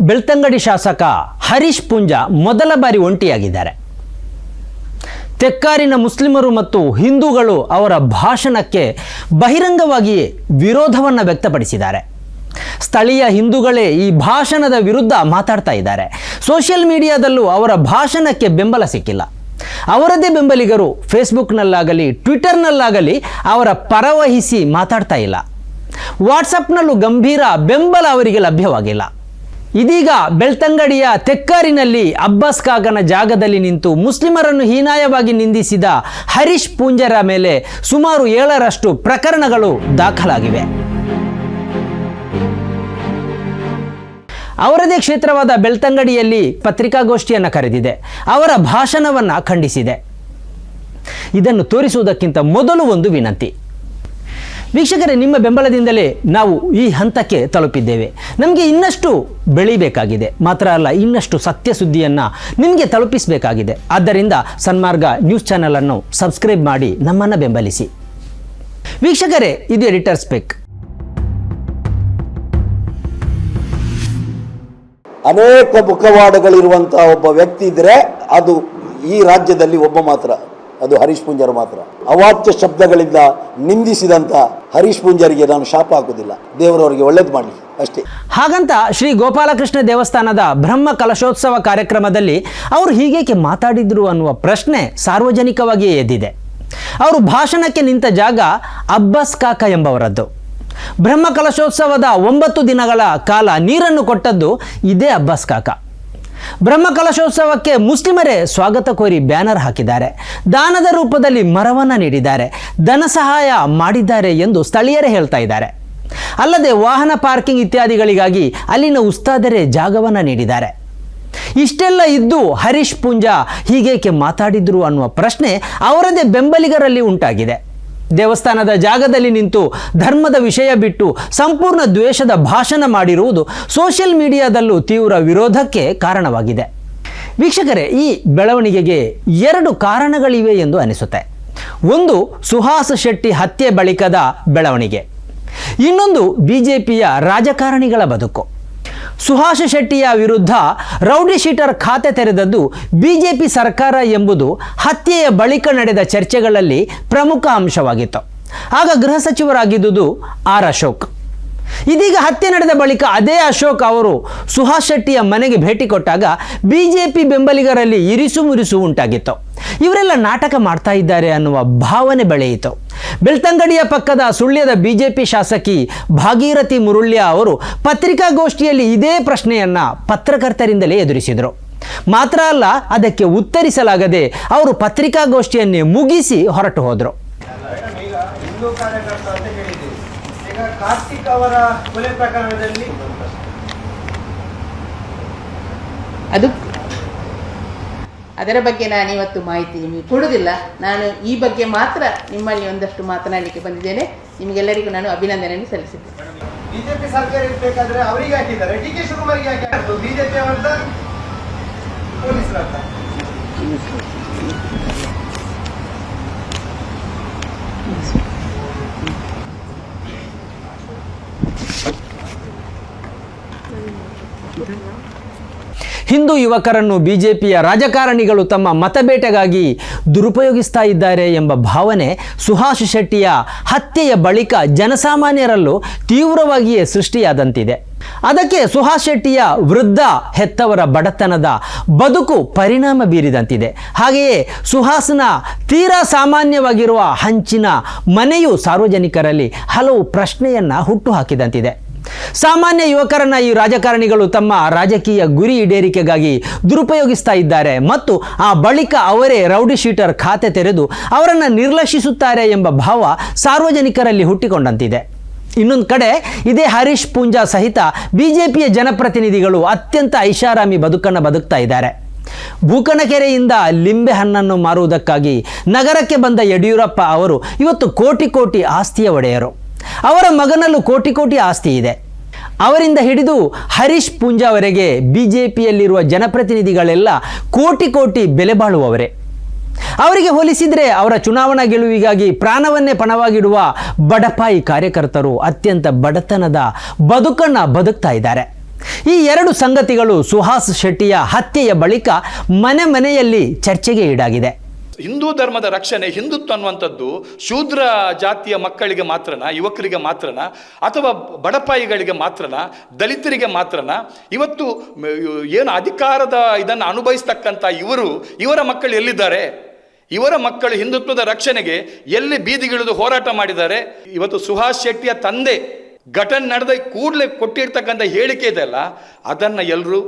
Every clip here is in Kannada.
ಬೆಳ್ತಂಗಡಿ ಶಾಸಕ ಹರೀಶ್ ಪುಂಜ ಮೊದಲ ಬಾರಿ ಒಂಟಿಯಾಗಿದ್ದಾರೆ. ತೆಕ್ಕಾರಿನ ಮುಸ್ಲಿಮರು ಮತ್ತು ಹಿಂದೂಗಳು ಅವರ ಭಾಷಣಕ್ಕೆ ಬಹಿರಂಗವಾಗಿ ವಿರೋಧವನ್ನು ವ್ಯಕ್ತಪಡಿಸಿದ್ದಾರೆ. ಸ್ಥಳೀಯ ಹಿಂದೂಗಳೇ ಈ ಭಾಷಣದ ವಿರುದ್ಧ ಮಾತಾಡ್ತಾ ಇದ್ದಾರೆ. ಸೋಷಿಯಲ್ ಮೀಡಿಯಾದಲ್ಲೂ ಅವರ ಭಾಷಣಕ್ಕೆ ಬೆಂಬಲ ಸಿಕ್ಕಿಲ್ಲ. ಅವರದೇ ಬೆಂಬಲಿಗರು ಫೇಸ್ಬುಕ್ನಲ್ಲಾಗಲಿ, ಟ್ವಿಟರ್ನಲ್ಲಾಗಲಿ ಅವರ ಪರವಹಿಸಿ ಮಾತಾಡ್ತಾ ಇಲ್ಲ. ವಾಟ್ಸಪ್ನಲ್ಲೂ ಗಂಭೀರ ಬೆಂಬಲ ಅವರಿಗೆ ಲಭ್ಯವಾಗಿಲ್ಲ. ಇದೀಗ ಬೆಳ್ತಂಗಡಿಯ ತೆಕ್ಕಾರಿನಲ್ಲಿ ಅಬ್ಬಾಸ್ ಕಾಗನ ಜಾಗದಲ್ಲಿ ನಿಂತು ಮುಸ್ಲಿಮರನ್ನು ಹೀನಾಯವಾಗಿ ನಿಂದಿಸಿದ ಹರೀಶ್ ಪೂಂಜರ ಮೇಲೆ ಸುಮಾರು ಏಳರಷ್ಟು ಪ್ರಕರಣಗಳು ದಾಖಲಾಗಿವೆ. ಅವರದೇ ಕ್ಷೇತ್ರವಾದ ಬೆಳ್ತಂಗಡಿಯಲ್ಲಿ ಪತ್ರಿಕಾಗೋಷ್ಠಿಯನ್ನು ಕರೆದಿದೆ. ಅವರ ಭಾಷಣವನ್ನು ಖಂಡಿಸಿದೆ. ಇದನ್ನು ತೋರಿಸುವುದಕ್ಕಿಂತ ಮೊದಲು ಒಂದು ವಿನಂತಿ. ವೀಕ್ಷಕರೇ, ನಿಮ್ಮ ಬೆಂಬಲದಿಂದಲೇ ನಾವು ಈ ಹಂತಕ್ಕೆ ತಲುಪಿದ್ದೇವೆ. ನಮಗೆ ಇನ್ನಷ್ಟು ಬೆಳಿಬೇಕಾಗಿದೆ. ಮಾತ್ರ ಅಲ್ಲ, ಇನ್ನಷ್ಟು ಸತ್ಯ ಸುದ್ದಿಯನ್ನು ನಿಮಗೆ ತಲುಪಿಸಬೇಕಾಗಿದೆ. ಆದ್ದರಿಂದ ಸನ್ಮಾರ್ಗ ನ್ಯೂಸ್ ಚಾನಲನ್ನು ಸಬ್ಸ್ಕ್ರೈಬ್ ಮಾಡಿ, ನಮ್ಮನ್ನು ಬೆಂಬಲಿಸಿ. ವೀಕ್ಷಕರೇ, ಇದು ಎಡಿಟರ್ ಸ್ಪೆಕ್. ಅನೇಕ ಮುಖವಾಡಗಳಿರುವಂತಹ ಒಬ್ಬ ವ್ಯಕ್ತಿ ಇದ್ರೆ ಅದು ಈ ರಾಜ್ಯದಲ್ಲಿ ಒಬ್ಬ ಮಾತ್ರ. ಅದು ಹರೀಶ್ ಪುಂಜರು ಮಾತ್ರ. ಅವಾಚ್ಯ ಶಬ್ದಗಳಿಂದ ನಿಂದಿಸಿದಂಥ ಹರೀಶ್ ಪುಂಜರಿಗೆ ನಾನು ಶಾಪ ಹಾಕುವುದಿಲ್ಲ. ದೇವರವರಿಗೆ ಒಳ್ಳೇದು ಮಾಡಲಿ ಅಷ್ಟೇ. ಹಾಗಂತ ಶ್ರೀ ಗೋಪಾಲಕೃಷ್ಣ ದೇವಸ್ಥಾನದ ಬ್ರಹ್ಮ ಕಲಶೋತ್ಸವ ಕಾರ್ಯಕ್ರಮದಲ್ಲಿ ಅವರು ಹೀಗೇಕೆ ಮಾತಾಡಿದ್ರು ಅನ್ನುವ ಪ್ರಶ್ನೆ ಸಾರ್ವಜನಿಕವಾಗಿಯೇ ಎದ್ದಿದೆ. ಅವರು ಭಾಷಣಕ್ಕೆ ನಿಂತ ಜಾಗ ಅಬ್ಬಾಸ್ ಕಾಕ ಎಂಬವರದ್ದು. ಬ್ರಹ್ಮ ಕಲಶೋತ್ಸವದ ಒಂಬತ್ತು ದಿನಗಳ ಕಾಲ ನೀರನ್ನು ಕೊಟ್ಟದ್ದು ಇದೇ ಅಬ್ಬಾಸ್ ಕಾಕ. ಬ್ರಹ್ಮ ಕಲಶೋತ್ಸವಕ್ಕೆ ಮುಸ್ಲಿಮರೇ ಸ್ವಾಗತ ಕೋರಿ ಬ್ಯಾನರ್ ಹಾಕಿದ್ದಾರೆ. ದಾನದ ರೂಪದಲ್ಲಿ ಮರವನ್ನು ನೀಡಿದ್ದಾರೆ. ಧನ ಸಹಾಯ ಮಾಡಿದ್ದಾರೆ ಎಂದು ಸ್ಥಳೀಯರೇ ಹೇಳ್ತಾ ಇದ್ದಾರೆ. ಅಲ್ಲದೆ ವಾಹನ ಪಾರ್ಕಿಂಗ್ ಇತ್ಯಾದಿಗಳಿಗಾಗಿ ಅಲ್ಲಿನ ಉಸ್ತಾದರೇ ಜಾಗವನ್ನು ನೀಡಿದ್ದಾರೆ. ಇಷ್ಟೆಲ್ಲ ಇದ್ದು ಹರೀಶ್ ಪುಂಜಾ ಹೀಗೇಕೆ ಮಾತಾಡಿದ್ರು ಅನ್ನುವ ಪ್ರಶ್ನೆ ಅವರದೇ ಬೆಂಬಲಿಗರಲ್ಲಿ ಉಂಟಾಗಿದೆ. ದೇವಸ್ಥಾನದ ಜಾಗದಲ್ಲಿ ನಿಂತು ಧರ್ಮದ ವಿಷಯ ಬಿಟ್ಟು ಸಂಪೂರ್ಣ ದ್ವೇಷದ ಭಾಷಣ ಮಾಡಿರುವುದು ಸೋಷಿಯಲ್ ಮೀಡಿಯಾದಲ್ಲೂ ತೀವ್ರ ವಿರೋಧಕ್ಕೆ ಕಾರಣವಾಗಿದೆ. ವೀಕ್ಷಕರೇ, ಈ ಬೆಳವಣಿಗೆಗೆ ಎರಡು ಕಾರಣಗಳಿವೆ ಎಂದು ಅನಿಸುತ್ತೆ. ಒಂದು, ಸುಹಾಸ ಶೆಟ್ಟಿ ಹತ್ಯೆ ಬಳಿಕದ ಬೆಳವಣಿಗೆ. ಇನ್ನೊಂದು, ಬಿಜೆಪಿಯ ರಾಜಕಾರಣಿಗಳ ಬದುಕು. ಸುಹಾಸ್ ಶೆಟ್ಟಿಯ ವಿರುದ್ಧ ರೌಡಿ ಶೀಟರ್ ಖಾತೆ ತೆರೆದದ್ದು ಬಿಜೆಪಿ ಸರ್ಕಾರ ಎಂಬುದು ಹತ್ಯೆಯ ಬಳಿಕ ನಡೆದ ಚರ್ಚೆಗಳಲ್ಲಿ ಪ್ರಮುಖ ಅಂಶವಾಗಿತ್ತು. ಆಗ ಗೃಹ ಸಚಿವರಾಗಿದ್ದುದು ಆರ್ ಅಶೋಕ್. ಇದೀಗ ಹತ್ಯೆ ನಡೆದ ಬಳಿಕ ಅದೇ ಅಶೋಕ್ ಅವರು ಸುಹಾಸ್ ಶೆಟ್ಟಿಯ ಮನೆಗೆ ಭೇಟಿ ಕೊಟ್ಟಾಗ ಬಿಜೆಪಿ ಬೆಂಬಲಿಗರಲ್ಲಿ ಇರಿಸು ಮುರಿಸು ಉಂಟಾಗಿತ್ತು. ಇವರೆಲ್ಲ ನಾಟಕ ಮಾಡ್ತಾ ಇದ್ದಾರೆ ಅನ್ನುವ ಭಾವನೆ ಬೆಳೆಯಿತು. ಬೆಳ್ತಂಗಡಿಯ ಪಕ್ಕದ ಸುಳ್ಯದ ಬಿಜೆಪಿ ಶಾಸಕಿ ಭಾಗೀರಥಿ ಮುರುಳ್ಯ ಅವರು ಪತ್ರಿಕಾಗೋಷ್ಠಿಯಲ್ಲಿ ಇದೇ ಪ್ರಶ್ನೆಯನ್ನ ಪತ್ರಕರ್ತರಿಂದಲೇ ಎದುರಿಸಿದರು. ಮಾತ್ರ ಅಲ್ಲ, ಅದಕ್ಕೆ ಉತ್ತರಿಸಲಾಗದೆ ಅವರು ಪತ್ರಿಕಾಗೋಷ್ಠಿಯನ್ನೇ ಮುಗಿಸಿ ಹೊರಟು ಹೋದರು. ಈಗ ಹಿಂದೂ ಕಾರ್ಯಕರ್ತ ಅಂತ ಹೇಳಿದ್ದೀವಿ ಈಗ ಕಾರ್ತಿಕ್ ಅವರ ಕೊಲೆ ಪ್ರಕರಣದಲ್ಲಿ ಅದು ಅದರ ಬಗ್ಗೆ ನಾನು ಇವತ್ತು ಮಾಹಿತಿ ನಿಮಗೆ ಕೊಡುವುದಿಲ್ಲ. ನಾನು ಈ ಬಗ್ಗೆ ಮಾತ್ರ ನಿಮ್ಮಲ್ಲಿ ಒಂದಷ್ಟು ಮಾತನಾಡಲಿಕ್ಕೆ ಬಂದಿದ್ದೇನೆ. ನಿಮಗೆಲ್ಲರಿಗೂ ನಾನು ಅಭಿನಂದನೆಯನ್ನು ಸಲ್ಲಿಸಿದ್ದೇನೆ ಬಿಜೆಪಿ ಸರ್ಕಾರ ಇರಬೇಕಾದ್ರೆ ಅವರಿಗೆ ಹಾಕಿದ್ದಾರೆ ಡಿ ಕೆ ಶಿವಕುಮಾರ್ಗೆ ಹಾಕಿದ್ದು ಬಿಜೆಪಿ ಬಿಜೆಪಿ ಪೊಲೀಸರ. ಹಿಂದೂ ಯುವಕರನ್ನು ಬಿಜೆಪಿಯ ರಾಜಕಾರಣಿಗಳು ತಮ್ಮ ಮತಬೇಟೆಗಾಗಿ ದುರುಪಯೋಗಿಸ್ತಾ ಇದ್ದಾರೆ ಎಂಬ ಭಾವನೆ ಸುಹಾಸ್ ಶೆಟ್ಟಿಯ ಹತ್ಯೆಯ ಬಳಿಕ ಜನಸಾಮಾನ್ಯರಲ್ಲೂ ತೀವ್ರವಾಗಿಯೇ ಸೃಷ್ಟಿಯಾದಂತಿದೆ. ಅದಕ್ಕೆ ಸುಹಾಸ್ ಶೆಟ್ಟಿಯ ವೃದ್ಧ ಹೆತ್ತವರ ಬಡತನದ ಬದುಕು ಪರಿಣಾಮ ಬೀರಿದಂತಿದೆ. ಹಾಗೆಯೇ ಸುಹಾಸ್ನ ತೀರಾ ಸಾಮಾನ್ಯವಾಗಿರುವ ಹಂಚಿನ ಮನೆಯು ಸಾರ್ವಜನಿಕರಲ್ಲಿ ಹಲವು ಪ್ರಶ್ನೆಯನ್ನು ಹುಟ್ಟುಹಾಕಿದಂತಿದೆ ಸಾಮಾನ್ಯ ಯುವಕರನ್ನ ಈ ರಾಜಕಾರಣಿಗಳು ತಮ್ಮ ರಾಜಕೀಯ ಗುರಿ ಈಡೇರಿಕೆಗಾಗಿ ದುರುಪಯೋಗಿಸ್ತಾ ಇದ್ದಾರೆ. ಮತ್ತು ಆ ಬಳಿಕ ಅವರೇ ರೌಡಿ ಶೀಟರ್ ಖಾತೆ ತೆರೆದು ಅವರನ್ನು ನಿರ್ಲಕ್ಷಿಸುತ್ತಾರೆ ಎಂಬ ಭಾವ ಸಾರ್ವಜನಿಕರಲ್ಲಿ ಹುಟ್ಟಿಕೊಂಡಂತಿದೆ. ಇನ್ನೊಂದು ಕಡೆ ಇದೇ ಹರೀಶ್ ಪೂಂಜಾ ಸಹಿತ ಬಿಜೆಪಿಯ ಜನಪ್ರತಿನಿಧಿಗಳು ಅತ್ಯಂತ ಐಷಾರಾಮಿ ಬದುಕನ್ನು ಬದುಕ್ತಾ ಇದ್ದಾರೆ. ಲಿಂಬೆ ಹಣ್ಣನ್ನು ಮಾರುವುದಕ್ಕಾಗಿ ನಗರಕ್ಕೆ ಬಂದ ಯಡಿಯೂರಪ್ಪ ಅವರು ಇವತ್ತು ಕೋಟಿ ಕೋಟಿ ಆಸ್ತಿಯ ಒಡೆಯರು. ಅವರ ಮಗನಲ್ಲೂ ಕೋಟಿ ಕೋಟಿ ಆಸ್ತಿ ಇದೆ. ಅವರಿಂದ ಹಿಡಿದು ಹರೀಶ್ ಪೂಂಜಾವರೆಗೆ ಬಿ ಜೆ ಪಿಯಲ್ಲಿರುವ ಜನಪ್ರತಿನಿಧಿಗಳೆಲ್ಲ ಕೋಟಿ ಕೋಟಿ ಬೆಲೆ ಬಾಳುವವರೇ. ಅವರಿಗೆ ಹೋಲಿಸಿದರೆ ಅವರ ಚುನಾವಣಾ ಗೆಲುವಿಗಾಗಿ ಪ್ರಾಣವನ್ನೇ ಪಣವಾಗಿಡುವ ಬಡಪಾಯಿ ಕಾರ್ಯಕರ್ತರು ಅತ್ಯಂತ ಬಡತನದ ಬದುಕನ್ನು ಬದುಕ್ತಾ ಇದ್ದಾರೆ. ಈ ಎರಡು ಸಂಗತಿಗಳು ಸುಹಾಸ್ ಶೆಟ್ಟಿಯ ಹತ್ಯೆಯ ಬಳಿಕ ಮನೆ ಮನೆಯಲ್ಲಿ ಚರ್ಚೆಗೆ ಈಡಾಗಿದೆ. ಹಿಂದೂ ಧರ್ಮದ ರಕ್ಷಣೆ, ಹಿಂದುತ್ವ ಅನ್ನುವಂಥದ್ದು ಶೂದ್ರ ಜಾತಿಯ ಮಕ್ಕಳಿಗೆ ಮಾತ್ರನಾ, ಯುವಕರಿಗೆ ಮಾತ್ರನಾ, ಅಥವಾ ಬಡಪಾಯಿಗಳಿಗೆ ಮಾತ್ರನಾ, ದಲಿತರಿಗೆ ಮಾತ್ರನಾ? ಇವತ್ತು ಏನು ಅಧಿಕಾರದ ಇದನ್ನು ಅನುಭವಿಸ್ತಕ್ಕಂಥ ಇವರು, ಇವರ ಮಕ್ಕಳು ಎಲ್ಲಿದ್ದಾರೆ? ಇವರ ಮಕ್ಕಳು ಹಿಂದುತ್ವದ ರಕ್ಷಣೆಗೆ ಎಲ್ಲಿ ಬೀದಿಗಿಳಿದು ಹೋರಾಟ ಮಾಡಿದ್ದಾರೆ? ಇವತ್ತು ಸುಹಾಸ್ ಶೆಟ್ಟಿಯ ತಂದೆ ಘಟನೆ ನಡೆದ ಕೂಡಲೇ ಕೊಟ್ಟಿರ್ತಕ್ಕಂಥ ಹೇಳಿಕೆ ಇದೆಯಲ್ಲ ಅದನ್ನು ಎಲ್ಲರೂ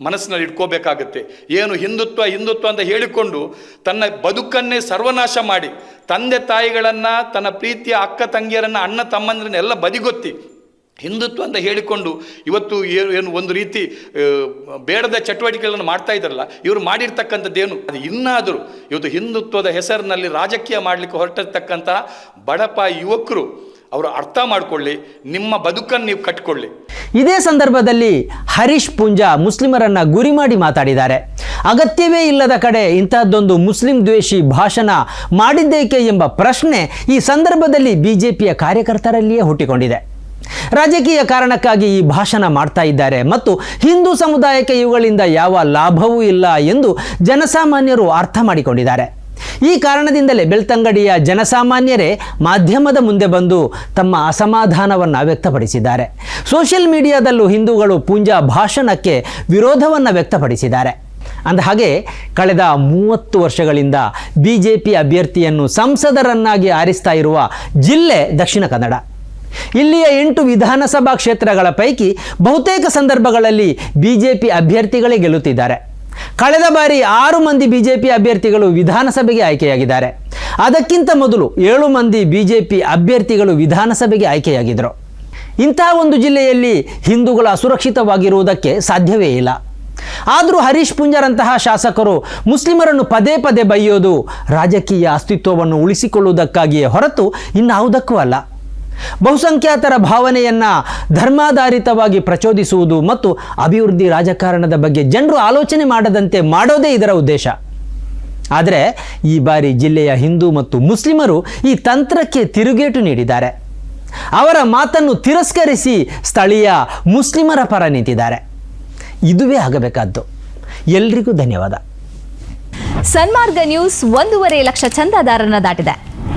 ಮನಸ್ಸಿನಲ್ಲಿ ಇಟ್ಕೋಬೇಕಾಗತ್ತೆ. ಏನು ಹಿಂದುತ್ವ ಹಿಂದುತ್ವ ಅಂತ ಹೇಳಿಕೊಂಡು ತನ್ನ ಬದುಕನ್ನೇ ಸರ್ವನಾಶ ಮಾಡಿ, ತಂದೆ ತಾಯಿಗಳನ್ನು, ತನ್ನ ಪ್ರೀತಿಯ ಅಕ್ಕ ತಂಗಿಯರನ್ನು, ಅಣ್ಣ ತಮ್ಮಂದಿರನ್ನ ಎಲ್ಲ ಬದಿಗೊತ್ತಿ, ಹಿಂದುತ್ವ ಅಂತ ಹೇಳಿಕೊಂಡು ಇವತ್ತು ಏನು ಏನು ಒಂದು ರೀತಿ ಬೇಡದ ಚಟುವಟಿಕೆಗಳನ್ನು ಮಾಡ್ತಾ ಇದ್ದಾರಲ್ಲ, ಇವರು ಮಾಡಿರ್ತಕ್ಕಂಥದ್ದೇನು? ಅದು ಇನ್ನಾದರೂ ಇವತ್ತು ಹಿಂದುತ್ವದ ಹೆಸರಿನಲ್ಲಿ ರಾಜಕೀಯ ಮಾಡಲಿಕ್ಕೆ ಹೊರಟಿರ್ತಕ್ಕಂಥ ಬಡಪ ಯುವಕರು ಅವರು ಅರ್ಥ ಮಾಡಿಕೊಳ್ಳಿ, ನಿಮ್ಮ ಬದುಕನ್ನು ನೀವು ಕಟ್ಕೊಳ್ಳಿ. ಇದೇ ಸಂದರ್ಭದಲ್ಲಿ ಹರೀಶ್ ಪೂಂಜಾ ಮುಸ್ಲಿಮರನ್ನ ಗುರಿ ಮಾಡಿ ಮಾತಾಡಿದ್ದಾರೆ. ಅಗತ್ಯವೇ ಇಲ್ಲದ ಕಡೆ ಇಂತಹದ್ದೊಂದು ಮುಸ್ಲಿಂ ದ್ವೇಷಿ ಭಾಷಣ ಮಾಡಿದ್ದೇಕೆ ಎಂಬ ಪ್ರಶ್ನೆ ಈ ಸಂದರ್ಭದಲ್ಲಿ ಬಿಜೆಪಿಯ ಕಾರ್ಯಕರ್ತರಲ್ಲಿಯೇ ಹುಟ್ಟಿಕೊಂಡಿದೆ. ರಾಜಕೀಯ ಕಾರಣಕ್ಕಾಗಿ ಈ ಭಾಷಣ ಮಾಡ್ತಾ ಇದ್ದಾರೆ ಮತ್ತು ಹಿಂದೂ ಸಮುದಾಯಕ್ಕೆ ಇವುಗಳಿಂದ ಯಾವ ಲಾಭವೂ ಇಲ್ಲ ಎಂದು ಜನಸಾಮಾನ್ಯರು ಅರ್ಥ ಮಾಡಿಕೊಂಡಿದ್ದಾರೆ. ಈ ಕಾರಣದಿಂದಲೇ ಬೆಳ್ತಂಗಡಿಯ ಜನಸಾಮಾನ್ಯರೇ ಮಾಧ್ಯಮದ ಮುಂದೆ ಬಂದು ತಮ್ಮ ಅಸಮಾಧಾನವನ್ನು ವ್ಯಕ್ತಪಡಿಸಿದ್ದಾರೆ. ಸೋಷಿಯಲ್ ಮೀಡಿಯಾದಲ್ಲೂ ಹಿಂದೂಗಳು ಪೂಂಜಾ ಭಾಷಣಕ್ಕೆ ವಿರೋಧವನ್ನು ವ್ಯಕ್ತಪಡಿಸಿದ್ದಾರೆ. ಅಂದಹಾಗೆ ಕಳೆದ ಮೂವತ್ತು ವರ್ಷಗಳಿಂದ ಬಿ ಜೆ ಪಿ ಅಭ್ಯರ್ಥಿಯನ್ನು ಸಂಸದರನ್ನಾಗಿ ಆರಿಸ್ತಾ ಇರುವ ಜಿಲ್ಲೆ ದಕ್ಷಿಣ ಕನ್ನಡ. ಇಲ್ಲಿಯ ಎಂಟು ವಿಧಾನಸಭಾ ಕ್ಷೇತ್ರಗಳ ಪೈಕಿ ಬಹುತೇಕ ಸಂದರ್ಭಗಳಲ್ಲಿ ಬಿ ಜೆ ಪಿ ಅಭ್ಯರ್ಥಿಗಳೇ ಗೆಲ್ಲುತ್ತಿದ್ದಾರೆ. ಕಳೆದ ಬಾರಿ ಆರು ಮಂದಿ ಬಿಜೆಪಿ ಅಭ್ಯರ್ಥಿಗಳು ವಿಧಾನಸಭೆಗೆ ಆಯ್ಕೆಯಾಗಿದ್ದಾರೆ. ಅದಕ್ಕಿಂತ ಮೊದಲು ಏಳು ಮಂದಿ ಬಿಜೆಪಿ ಅಭ್ಯರ್ಥಿಗಳು ವಿಧಾನಸಭೆಗೆ ಆಯ್ಕೆಯಾಗಿದ್ದರು. ಇಂತಹ ಒಂದು ಜಿಲ್ಲೆಯಲ್ಲಿ ಹಿಂದೂಗಳು ಅಸುರಕ್ಷಿತವಾಗಿರುವುದಕ್ಕೆ ಸಾಧ್ಯವೇ ಇಲ್ಲ. ಆದರೂ ಹರೀಶ್ ಪುಂಜರಂತಹ ಶಾಸಕರು ಮುಸ್ಲಿಮರನ್ನು ಪದೇ ಪದೇ ಬೈಯೋದು ರಾಜಕೀಯ ಅಸ್ತಿತ್ವವನ್ನು ಉಳಿಸಿಕೊಳ್ಳುವುದಕ್ಕಾಗಿಯೇ ಹೊರತು ಇನ್ನಾವುದಕ್ಕೂ ಅಲ್ಲ. ಬಹುಸಂಖ್ಯಾತರ ಭಾವನೆಯನ್ನ ಧರ್ಮಾಧಾರಿತವಾಗಿ ಪ್ರಚೋದಿಸುವುದು ಮತ್ತು ಅಭಿವೃದ್ಧಿ ರಾಜಕಾರಣದ ಬಗ್ಗೆ ಜನರು ಆಲೋಚನೆ ಮಾಡದಂತೆ ಮಾಡೋದೇ ಇದರ ಉದ್ದೇಶ. ಆದರೆ ಈ ಬಾರಿ ಜಿಲ್ಲೆಯ ಹಿಂದೂ ಮತ್ತು ಮುಸ್ಲಿಮರು ಈ ತಂತ್ರಕ್ಕೆ ತಿರುಗೇಟು ನೀಡಿದ್ದಾರೆ. ಅವರ ಮಾತನ್ನು ತಿರಸ್ಕರಿಸಿ ಸ್ಥಳೀಯ ಮುಸ್ಲಿಮರ ಪರ ನಿಂತಿದ್ದಾರೆ. ಇದುವೇ ಆಗಬೇಕಾದ್ದು. ಎಲ್ರಿಗೂ ಧನ್ಯವಾದ. ಸನ್ಮಾರ್ಗ ನ್ಯೂಸ್ ಒಂದೂವರೆ ಲಕ್ಷ ಚಂದಾದಾರನ ದಾಟಿದೆ.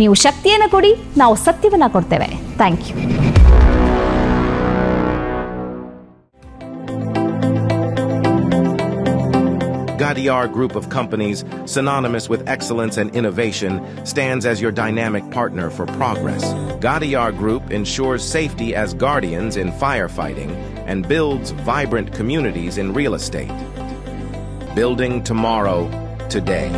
ನೀವು ಶಕ್ತಿಯನ್ನು ಕೊಡಿ ನಾವು ಸತ್ಯವನ್ನ ಕೊಡ್ತೇವೆ thank you Gadiar Group of Companies, synonymous with excellence and innovation, stands as your dynamic partner for progress. Gadiar Group ensures safety as guardians in firefighting and builds vibrant communities in real estate. Building tomorrow, today.